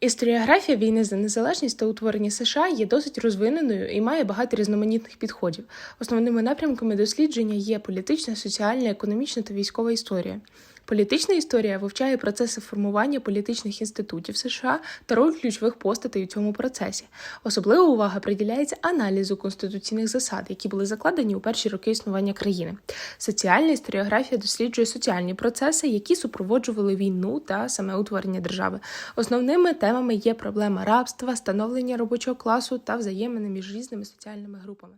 Історіографія війни за незалежність та утворення США є досить розвиненою і має багато різноманітних підходів. Основними напрямками дослідження є політична, соціальна, економічна та військова історія. Політична історія вивчає процеси формування політичних інститутів США та роль ключових постатей у цьому процесі. Особлива увага приділяється аналізу конституційних засад, які були закладені у перші роки існування країни. Соціальна історіографія досліджує соціальні процеси, які супроводжували війну та саме утворення держави. Основними темами є проблема рабства, становлення робочого класу та взаємини між різними соціальними групами.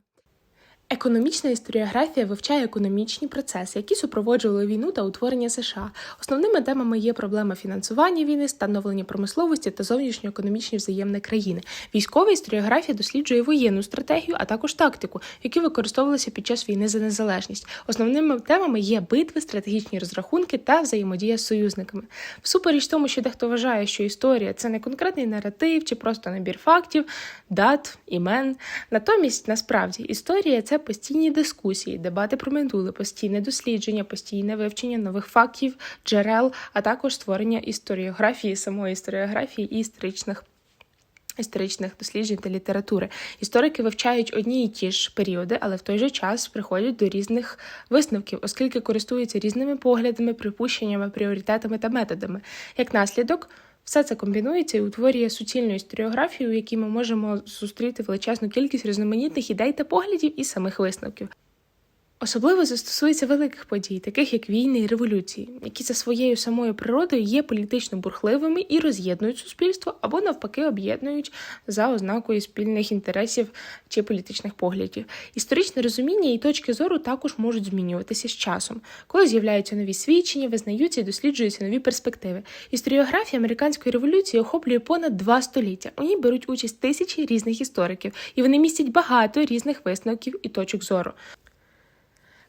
Економічна історіографія вивчає економічні процеси, які супроводжували війну та утворення США. Основними темами є проблема фінансування війни, становлення промисловості та зовнішньоекономічні взаємини країни. Військова історіографія досліджує воєнну стратегію, а також тактику, які використовувалися під час війни за незалежність. Основними темами є битви, стратегічні розрахунки та взаємодія з союзниками. Всупереч тому, що дехто вважає, що історія це не конкретний наратив чи просто набір фактів, дат, імен. Натомість, насправді, історія це постійні дискусії, дебати про минуле, постійне дослідження, постійне вивчення нових фактів, джерел, а також створення історіографії, самої історіографії і історичних. Історичних досліджень та літератури історики вивчають одні і ті ж періоди, але в той же час приходять до різних висновків, оскільки користуються різними поглядами, припущеннями, пріоритетами та методами. Як наслідок, все це комбінується і утворює суцільну історіографію, в якій ми можемо зустріти величезну кількість різноманітних ідей та поглядів і самих висновків. Особливо застосується великих подій, таких як війни і революції, які за своєю самою природою є політично бурхливими і роз'єднують суспільство або навпаки об'єднують за ознакою спільних інтересів чи політичних поглядів. Історичне розуміння і точки зору також можуть змінюватися з часом, коли з'являються нові свідчення, визнаються і досліджуються нові перспективи. Історіографія американської революції охоплює понад два століття. У ній беруть участь тисячі різних істориків, і вони містять багато різних висновків і точок зору.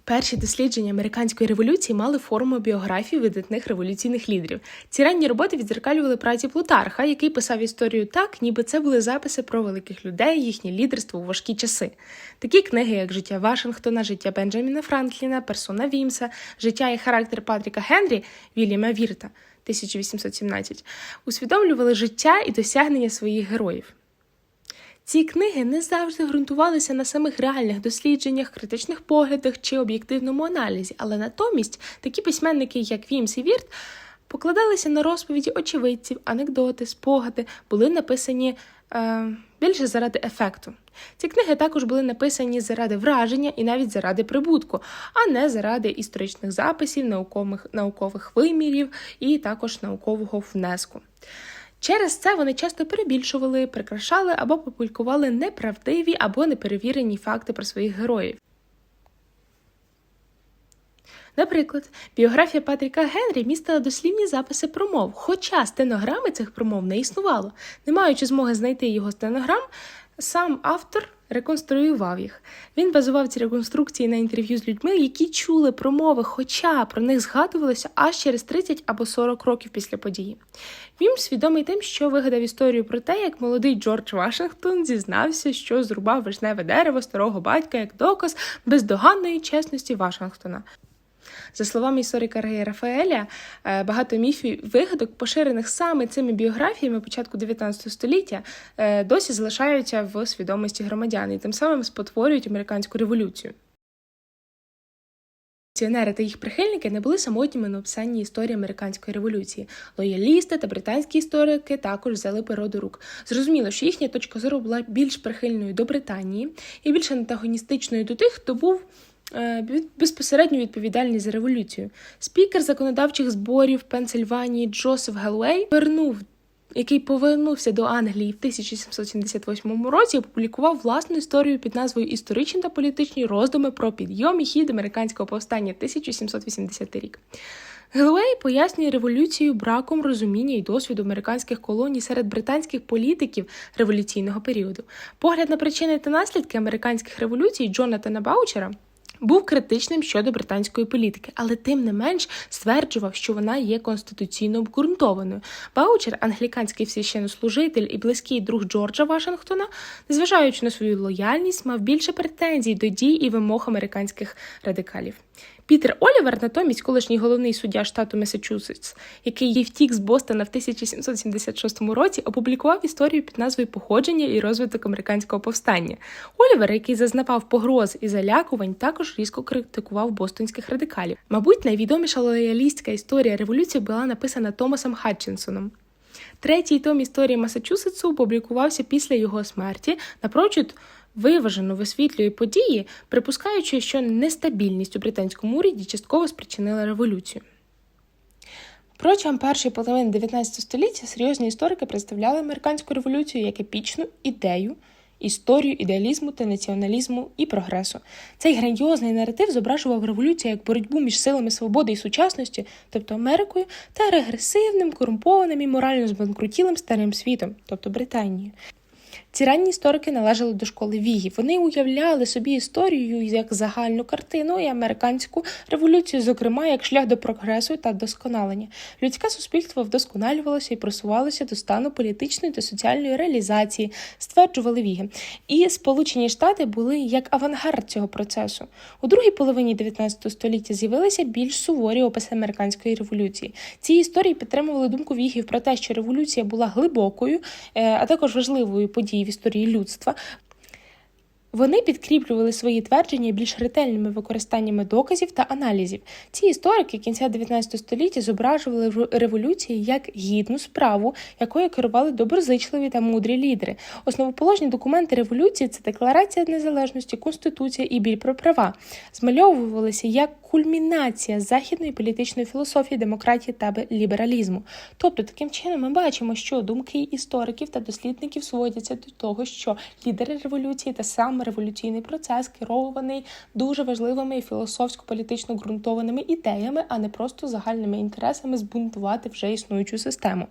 Перші дослідження американської революції мали форму біографій видатних революційних лідерів. Ці ранні роботи відзеркалювали праці Плутарха, який писав історію так, ніби це були записи про великих людей, їхнє лідерство у важкі часи. Такі книги, як Життя Вашингтона, Життя Бенджаміна Франкліна, Персона Вімса, Життя і характер Патріка Генрі, Вільяма Вірта 1817, усвідомлювали життя і досягнення своїх героїв. Ці книги не завжди ґрунтувалися на самих реальних дослідженнях, критичних поглядах чи об'єктивному аналізі, але натомість такі письменники, як Вімс і Вірт, покладалися на розповіді очевидців, анекдоти, спогади, були написані е, більше заради ефекту. Ці книги також були написані заради враження і навіть заради прибутку, а не заради історичних записів, наукових, наукових вимірів і також наукового внеску. Через це вони часто перебільшували, прикрашали або публікували неправдиві або неперевірені факти про своїх героїв. Наприклад, біографія Патріка Генрі містила дослівні записи промов, хоча стенограми цих промов не існувало. Не маючи змоги знайти його стенограм, сам автор реконструював їх. Він базував ці реконструкції на інтерв'ю з людьми, які чули промови, хоча про них згадувалося аж через 30 або 40 років після події. Він свідомий тим, що вигадав історію про те, як молодий Джордж Вашингтон зізнався, що зрубав вишневе дерево старого батька як доказ бездоганної чесності Вашингтона. За словами історика Рея Рафаеля, е, багато міфів і вигадок, поширених саме цими біографіями початку 19 століття, е, досі залишаються в свідомості громадян і тим самим спотворюють американську революцію. Пенсіонери та їх прихильники не були самотніми на описанні історії американської революції. Лоялісти та британські історики також взяли перо до рук. Зрозуміло, що їхня точка зору була більш прихильною до Британії і більш антагоністичною до тих, хто був Е, безпосередньо відповідальний за революцію. Спікер законодавчих зборів Пенсильванії Джосеф Гелвей вернув. Який повернувся до Англії в 1778 році, опублікував власну історію під назвою Історичні та політичні роздуми про підйом і хід американського повстання 1780 рік. Гелвей пояснює революцію браком розуміння і досвіду американських колоній серед британських політиків революційного періоду. Погляд на причини та наслідки американських революцій Джонатана Баучера був критичним щодо британської політики, але тим не менш стверджував, що вона є конституційно обґрунтованою. Баучер, англіканський священнослужитель і близький друг Джорджа Вашингтона, незважаючи на свою лояльність, мав більше претензій до дій і вимог американських радикалів. Пітер Олівер, натомість, колишній головний суддя штату Месачусетс, який втік з Бостона в 1776 році, опублікував історію під назвою Походження і розвиток американського повстання. Олівер, який зазнавав погроз і залякувань, також різко критикував бостонських радикалів. Мабуть, найвідоміша лоялістська історія революції була написана Томасом Хатчинсоном. Третій том історії Масачусетсу опублікувався після його смерті, напрочуд виважено висвітлює події, припускаючи, що нестабільність у британському уряді частково спричинила революцію. Протягом першої половини 19 століття серйозні історики представляли американську революцію як епічну ідею, історію ідеалізму та націоналізму і прогресу. Цей грандіозний наратив зображував революцію як боротьбу між силами свободи і сучасності, тобто Америкою, та регресивним, корумпованим і морально збанкрутілим старим світом, тобто Британією. Ці ранні історики належали до школи Вігів. Вони уявляли собі історію як загальну картину і американську революцію, зокрема як шлях до прогресу та досконалення. Людське суспільство вдосконалювалося і просувалося до стану політичної та соціальної реалізації, стверджували Віги. І Сполучені Штати були як авангард цього процесу. У другій половині 19 століття з'явилися більш суворі описи американської революції. Ці історії підтримували думку Вігів про те, що революція була глибокою, е, а також важливою подією в історії людства. Вони підкріплювали свої твердження більш ретельними використаннями доказів та аналізів. Ці історики кінця 19 століття зображували революції як гідну справу, якою керували доброзичливі та мудрі лідери. Основоположні документи революції це декларація незалежності, конституція і біль про права, змальовувалися як кульмінація західної політичної філософії, демократії та лібералізму. Тобто, таким чином ми бачимо, що думки істориків та дослідників сводяться до того, що лідери революції та сам революційний процес керований дуже важливими філософсько-політично ґрунтованими ідеями, а не просто загальними інтересами збунтувати вже існуючу систему.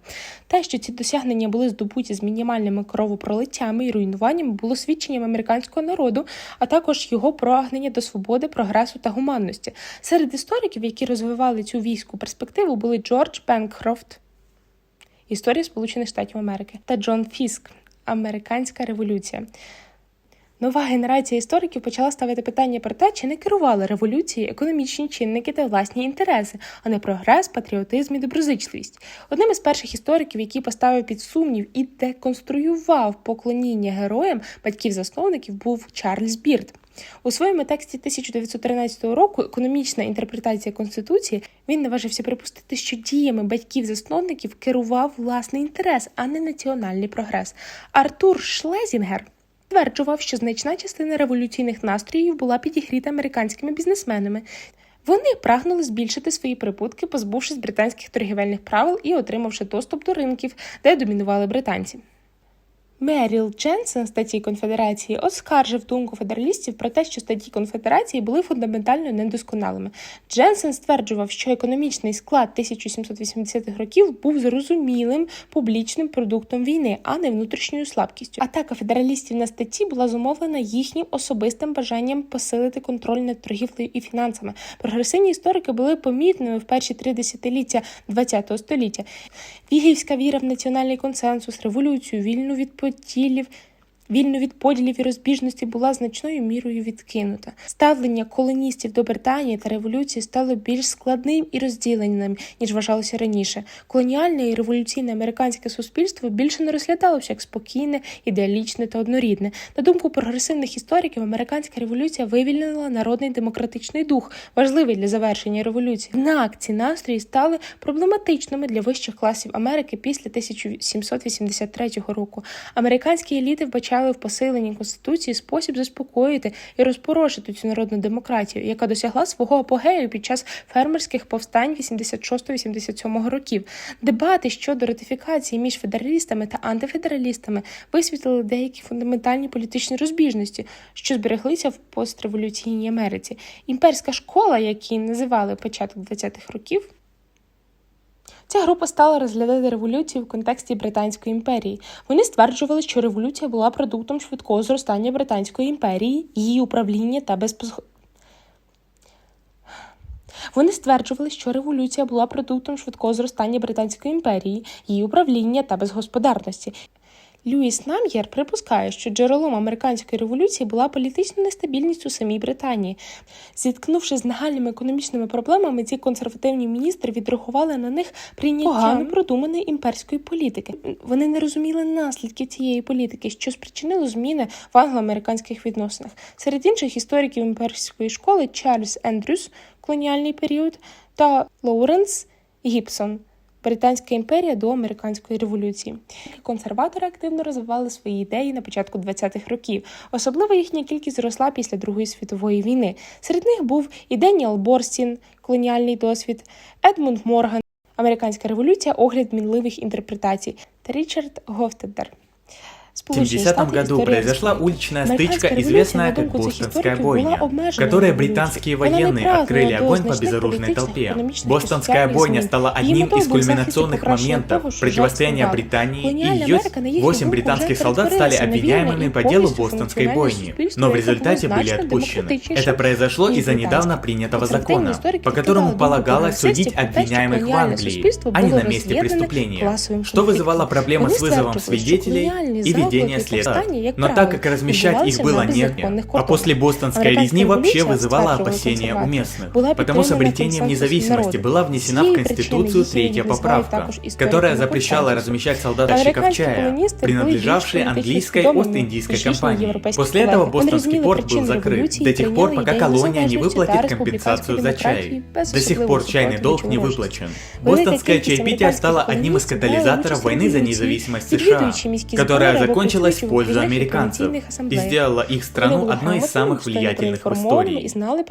Те, що ці досягнення були здобуті з мінімальними кровопролиттями і руйнуваннями, було свідченням американського народу, а також його прагнення до свободи, прогресу та гуманності. Серед істориків, які розвивали цю війську перспективу, були Джордж Бенкрофт, Історія Сполучених Штатів Америки та Джон Фіск, Американська революція. Нова генерація істориків почала ставити питання про те, чи не керували революції, економічні чинники та власні інтереси, а не прогрес, патріотизм і доброзичливість. Одним із перших істориків, який поставив під сумнів і деконструював поклоніння героям батьків-засновників, був Чарльз Бірд. У своєму тексті 1913 року економічна інтерпретація конституції він наважився припустити, що діями батьків-засновників керував власний інтерес, а не національний прогрес. Артур Шлезінгер стверджував, що значна частина революційних настроїв була підігріта американськими бізнесменами. Вони прагнули збільшити свої прибутки, позбувшись британських торгівельних правил і отримавши доступ до ринків, де домінували британці. Меріл Дженсен статті конфедерації оскаржив думку федералістів про те, що статті конфедерації були фундаментально недосконалими. Дженсен стверджував, що економічний склад 1780-х років був зрозумілим публічним продуктом війни, а не внутрішньою слабкістю. Атака федералістів на статті була зумовлена їхнім особистим бажанням посилити контроль над торгівлею і фінансами. Прогресивні історики були помітними в перші три десятиліття ХХ століття. Вігівська віра в національний консенсус, революцію, вільну відповідь поділів, вільно від поділів і розбіжності була значною мірою відкинута. Ставлення колоністів до Британії та революції стало більш складним і розділеним, ніж вважалося раніше. Колоніальне і революційне американське суспільство більше не розглядалося як спокійне, ідеалічне та однорідне. На думку прогресивних істориків, американська революція вивільнила народний демократичний дух, важливий для завершення революції. Однак ці настрої стали проблематичними для вищих класів Америки після 1783 року. Американські еліти вбачали в посиленні конституції спосіб заспокоїти і розпорошити цю народну демократію, яка досягла свого апогею під час фермерських повстань 86-87 років. Дебати щодо ратифікації між федералістами та антифедералістами висвітлили деякі фундаментальні політичні розбіжності, що збереглися в постреволюційній Америці. Імперська школа, як її називали початок 20-х років. Ця група стала розглядати революцію в контексті Британської імперії. Вони стверджували, що революція була продуктом швидкого зростання Британської імперії, її управління та безпос... Вони стверджували, що революція була продуктом швидкого зростання Британської імперії, її управління та безгосподарності. Льюіс Нам'єр припускає, що джерелом американської революції була політична нестабільність у самій Британії. Зіткнувшись з нагальними економічними проблемами, ці консервативні міністри відреагували на них прийняттям погано продуманої імперської політики. Вони не розуміли наслідків цієї політики, що спричинило зміни в англо-американських відносинах. Серед інших істориків імперської школи Чарльз Ендрюс, колоніальний період, та Лоуренс Гібсон. Британська імперія до американської революції. Консерватори активно розвивали свої ідеї на початку 20-х років. Особливо їхня кількість зросла після Другої світової війни. Серед них був і Деніел Борстін, колоніальний досвід, Едмунд Морган, американська революція, огляд мінливих інтерпретацій та Річард Гофтедер. В 70 году произошла уличная стычка, известная как Бостонская бойня, в которой британские военные открыли огонь по безоружной толпе. Бостонская бойня стала одним из кульминационных моментов противостояния Британии и ее. Восемь британских солдат стали обвиняемыми по делу Бостонской бойни, но в результате были отпущены. Это произошло из-за недавно принятого закона, по которому полагалось судить обвиняемых в Англии, а не на месте преступления, что вызывало проблемы с вызовом свидетелей и ведения следствия. Но так как размещать их было негде, а после бостонской резни вообще вызывало опасения у местных, потому с обретением независимости была внесена в Конституцию третья поправка, которая запрещала размещать солдаточков чая, принадлежавшие английской Ост-Индийской компании. После этого бостонский порт был закрыт, до тех пор, пока колония не выплатит компенсацию за чай. До сих пор чайный долг не выплачен. Бостонское чаепитие стало одним из катализаторов войны за независимость США, которая закончилась в пользу американцев и сделала их страну одной из самых влиятельных в истории.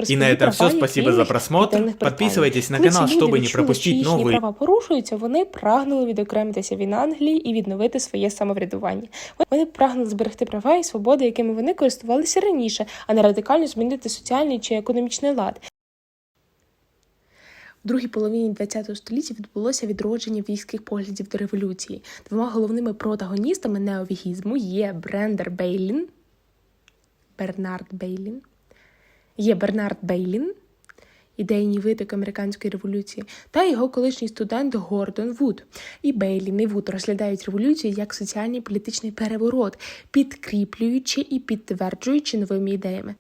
И на этом все. Спасибо за просмотр. Подписывайтесь на канал, чтобы не пропустить новые. права порушуються. Вони прагнули відокремитися від Англії і відновити своє самоврядування. Вони прагнули зберегти права і свободи, якими вони користувалися раніше, а не радикально змінити соціальний чи економічний лад. У другій половині ХХ століття відбулося відродження військових поглядів до революції. Двома головними протагоністами неовігізму є Брендер Бейлін, Бернард Бейлін, є Бернард Бейлін, ідейний виток американської революції, та його колишній студент Гордон Вуд. І Бейлін і Вуд розглядають революцію як соціальний політичний переворот, підкріплюючи і підтверджуючи новими ідеями.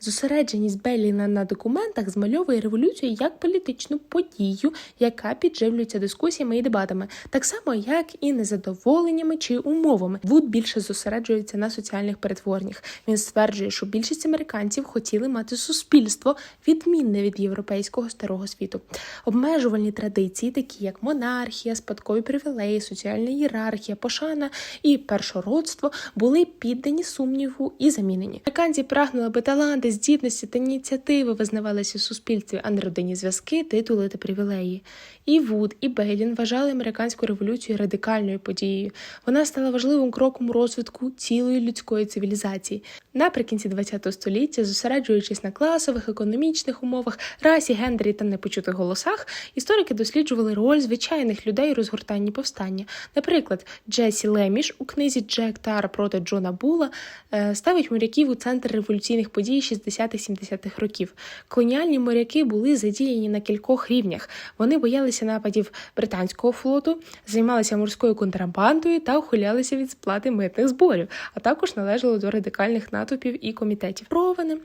Зосередженість Белліна на документах змальовує революцію як політичну подію, яка підживлюється дискусіями і дебатами, так само як і незадоволеннями чи умовами. Вуд більше зосереджується на соціальних перетвореннях. Він стверджує, що більшість американців хотіли мати суспільство відмінне від європейського старого світу. Обмежувальні традиції, такі як монархія, спадкові привілеї, соціальна ієрархія, пошана і першородство, були піддані сумніву і замінені. Американці прагнули, аби таланти здібності та ініціативи визнавалися в суспільстві, а не зв'язки, титули та привілеї. І Вуд, і Бейлін вважали американську революцію радикальною подією. Вона стала важливим кроком розвитку цілої людської цивілізації. Наприкінці ХХ століття, зосереджуючись на класових, економічних умовах, расі, гендері та непочутих голосах, історики досліджували роль звичайних людей у розгортанні повстання. Наприклад, Джесі Леміш у книзі Джек Тар проти Джона Була е, ставить моряків у центр революційних подій 60-70-х років. Колоніальні моряки були задіяні на кількох рівнях. Вони боялися нападів британського флоту, займалися морською контрабандою та ухилялися від сплати митних зборів, а також належали до радикальних натовпів і комітетів. Провини.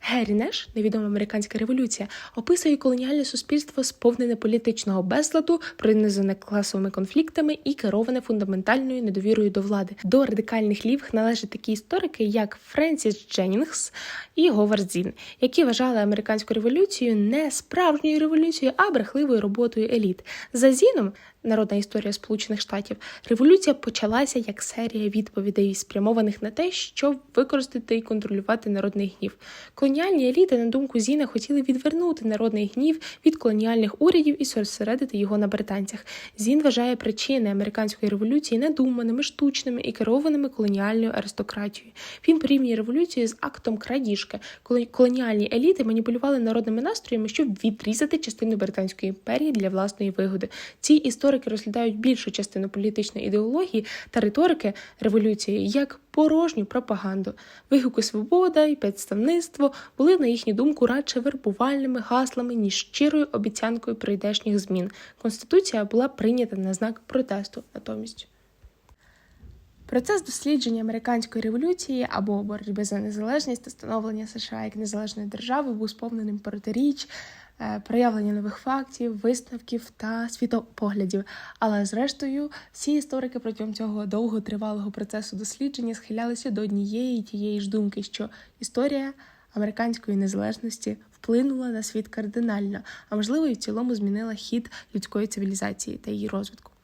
Геррі Неш, невідома американська революція, описує колоніальне суспільство, сповнене політичного безладу, пронизане класовими конфліктами і кероване фундаментальною недовірою до влади. До радикальних лівих належать такі історики, як Френсіс Дженнінгс і Говард Зін, які вважали американську революцію не справжньою революцією, а брехливою роботою еліт. За Зіном Народна історія Сполучених Штатів революція почалася як серія відповідей, спрямованих на те, щоб використати і контролювати народний гнів. Колоніальні еліти, на думку Зіна, хотіли відвернути народний гнів від колоніальних урядів і зосередити його на британцях. Зін вважає причини американської революції надуманими, штучними і керованими колоніальною аристократією. Він порівнює революцію з актом крадіжки, коли колоніальні еліти маніпулювали народними настроями, щоб відрізати частину британської імперії для власної вигоди. Ці історики розглядають більшу частину політичної ідеології та риторики революції як порожню пропаганду. Вигуки свобода і представництво були, на їхню думку, радше вербувальними гаслами, ніж щирою обіцянкою прийдешніх змін. Конституція була прийнята на знак протесту натомість. Процес дослідження американської революції або боротьби за незалежність та становлення США як незалежної держави був сповненим протиріч, проявлення нових фактів, висновків та світопоглядів. Але зрештою, всі історики протягом цього довготривалого процесу дослідження схилялися до однієї тієї ж думки, що історія американської незалежності вплинула на світ кардинально, а можливо, і в цілому змінила хід людської цивілізації та її розвитку.